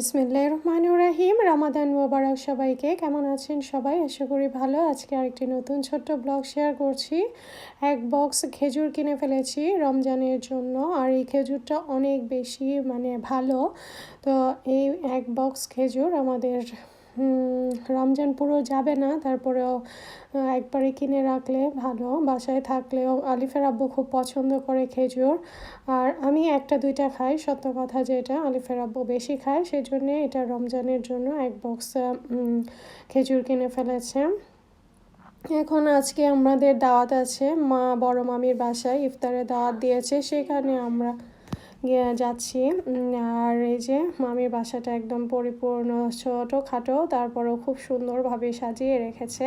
বিসমিল্লাহ রহমান রাহিম। রামাদান মোবারক সবাইকে কেমন আছেন সবাই? আশা করি ভালো। আজকে আরেকটি নতুন ছোট্ট ব্লগ শেয়ার করছি। এক বক্স খেজুর কিনে ফেলেছি রমজানের জন্য, আর এই খেজুরটা অনেক বেশি মানে ভালো। তো এই এক বক্স খেজুর আমাদের রমজান পুরো যাবে না, তারপরেও একবারে কিনে রাখলে ভালো, বাসায় থাকলেও আলিফের আব্বু খুব পছন্দ করে খেজুর। আর আমি একটা দুইটা খাই, সত্য কথা যেটা, আলিফের আব্বু বেশি খায় সেই জন্যে এটা রমজানের জন্য এক বক্স খেজুর কিনে ফেলেছে। এখন আজকে আমাদের দাওয়াত আছে, মা বড় মামির বাসায় ইফতারে দাওয়াত দিয়েছে, সেখানে আমরা যাচ্ছি। আর এই যে মামির বাসাটা একদম পরিপূর্ণ, ছোটো, খাটো, তারপরেও খুব সুন্দরভাবে সাজিয়ে রেখেছে।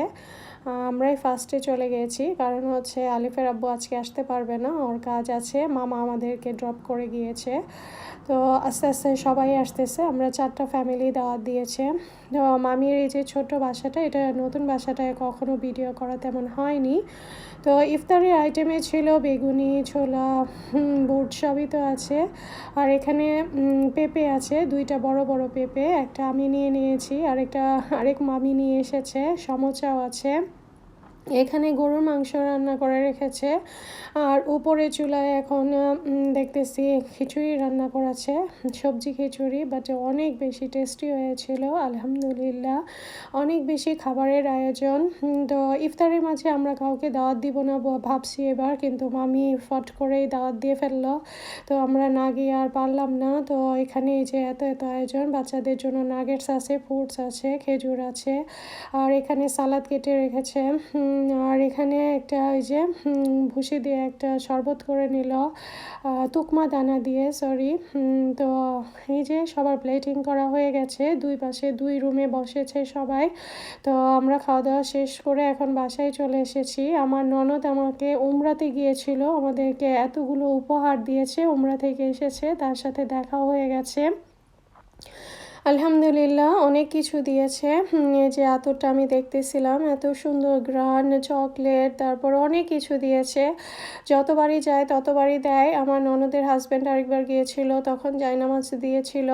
আমরাই ফার্স্টে চলে গিয়েছি কারণ হচ্ছে আলিফের আব্বু আজকে আসতে পারবে না, ওর কাজ আছে, মামা আমাদেরকে ড্রপ করে গিয়েছে। তো আস্তে আস্তে সবাই আসতেছে, আমরা চারটা ফ্যামিলি দাওয়াত দিয়েছে। তো মামির এই যে ছোট্ট বাসাটা, এটা নতুন বাসাটায় কখনো ভিডিও করা তেমন হয়নি। তো ইফতারের আইটেমে ছিল বেগুনি, ছোলা বুট সবই তো আছে। আর এখানে পেঁপে আছে, দুইটা বড় বড় পেঁপে, একটা আমি নিয়ে নিয়েছি আর একটা আরেক মামি নিয়ে এসেছে, সমচাও আছে। এখানে গরুর মাংস রান্না করে রেখেছে। আর উপরে চুলায় এখন দেখতেছি খিচুড়ি রান্না করাছে সবজি খিচুড়ি বাট অনেক বেশি টেস্টি হয়েছিল, আলহামদুলিল্লাহ। অনেক বেশি খাবারের আয়োজন। তো ইফতারের মাঝে আমরা কাউকে দাওয়াত দিব না ভাবছি এবার, কিন্তু মামি ফট করেই দাওয়াত দিয়ে ফেলল। তো আমরা না গিয়ে আর পারলাম না। তো এখানে এই যে এত এত আয়োজন, বাচ্চাদের জন্য নাগেটস আছে ফ্রুটস আছে, খেজুর আছে, আর এখানে সালাদ কেটে রেখেছে। আর এখানে একটা ওই যে ভুসি দিয়ে একটা শরবত করে নিল তুকমা দানা দিয়ে সরি তো এই যে সবার প্লেটিং করা হয়ে গেছে, দুই পাশে দুই রুমে বসেছে সবাই, তো আমরা খাওয়া দাওয়া শেষ করে এখন বাসায় চলে এসেছি। আমার ননদ আমাকে উমরাতে গিয়েছিল, আমাদেরকে এতগুলো উপহার দিয়েছে, উমরা থেকে এসেছে, তার সাথে দেখা হয়ে গেছে। আলহামদুলিল্লাহ, অনেক কিছু দিয়েছে। যে আতরটা আমি দেখতেছিলাম, এত সুন্দর গ্রান চকলেট, তারপর অনেক কিছু দিয়েছে। যতবারই যায়, ততবারই দেয়। আমার ননদের হাজব্যান্ড আরেকবার গিয়েছিল, তখন জায়নামাজ দিয়েছিল।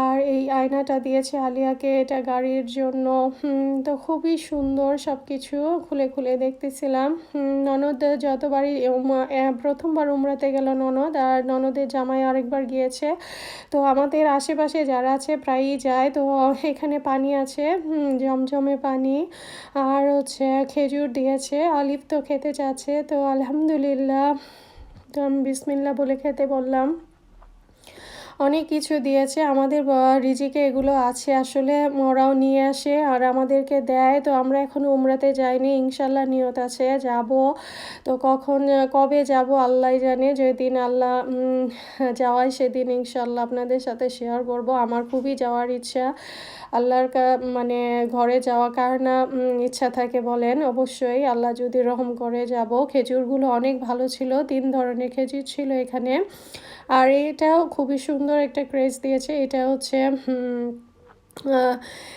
আর এই আয়নাটা দিয়েছে আলিয়াকে এটা গাড়ির জন্য। তো খুবই সুন্দর সব কিছু খুলে খুলে দেখতেছিলাম। ননদ যতবারই প্রথমবার উমরাতে গেল ননদ, আর ননদের জামাই আরেকবার গিয়েছে। তো আমাদের আশেপাশে যারা আছে প্রায়ই যায়। তো এখানে পানি আছে জমজমে পানি। আর হচ্ছে খেজুর দিয়েছে, অলিভ তো খেতে চাচ্ছে। তো, আলহামদুলিল্লাহ। তো আমি বিসমিল্লা বলে খেতে বললাম। অনেক কিছু দিয়েছে। আমাদের রিজিকে এগুলো আছে আসলে। ওরাও নিয়ে আসে আর আমাদেরকে দেয়। তো আমরা এখন উমরাতে যাইনি। ইনশাল্লাহ নিয়ত আছে। যাব। তো কখন, কবে যাব আল্লাহ জানে। যেদিন আল্লাহ যাওয়ায় সেদিন ইনশাল্লাহ আপনাদের সাথে শেয়ার করব। আমার খুবই যাওয়ার ইচ্ছা। আল্লাহর মানে ঘরে যাওয়া কার না ইচ্ছা থাকে বলেন, অবশ্যই। আল্লাহ যদি রহম করে যাব। খেজুরগুলো অনেক ভালো ছিল। তিন ধরনের খেজুর ছিল এখানে। আর এটাও খুবই সুন্দর একটা ক্রেজ দিয়েছে। এটা হচ্ছে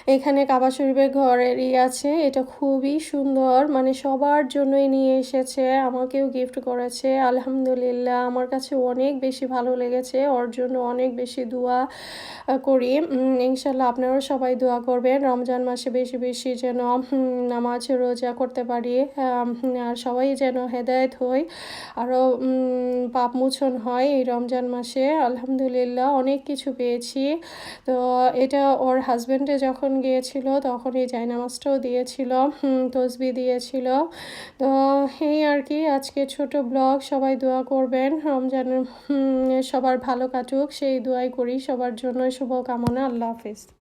এখানে কাবা শরীফের ঘরেরই আছে। এটা খুবই সুন্দর। মানে সবার জন্যই নিয়ে এসেছে। আমাকেও গিফট করেছে। আলহামদুলিল্লাহ। আমার কাছে অনেক বেশি ভালো লেগেছে। ওর জন্য অনেক বেশি দোয়া করি। ইনশাল্লাহ আপনারাও সবাই দোয়া করবেন। রমজান মাসে বেশি বেশি যেন নামাজ, রোজা করতে পারি। আর সবাই যেন হেদায়ত হই। আরও পাপ মোচন হয় এই রমজান মাসে। আলহামদুলিল্লাহ। অনেক কিছু পেয়েছি। তো এটা ওর হাজব্যান্ডে যখন গিয়েছিল, তখন এই জায়নামাজটাও দিয়েছিল তসবি দিয়েছিল। তো এই আর কি, আজকে ছোট ব্লগ, সবাই দোয়া করবেন। রমজান সবার ভালো কাটুক, সেই দোয়াই করি। সবার জন্য শুভকামনা, আল্লাহ হাফিজ।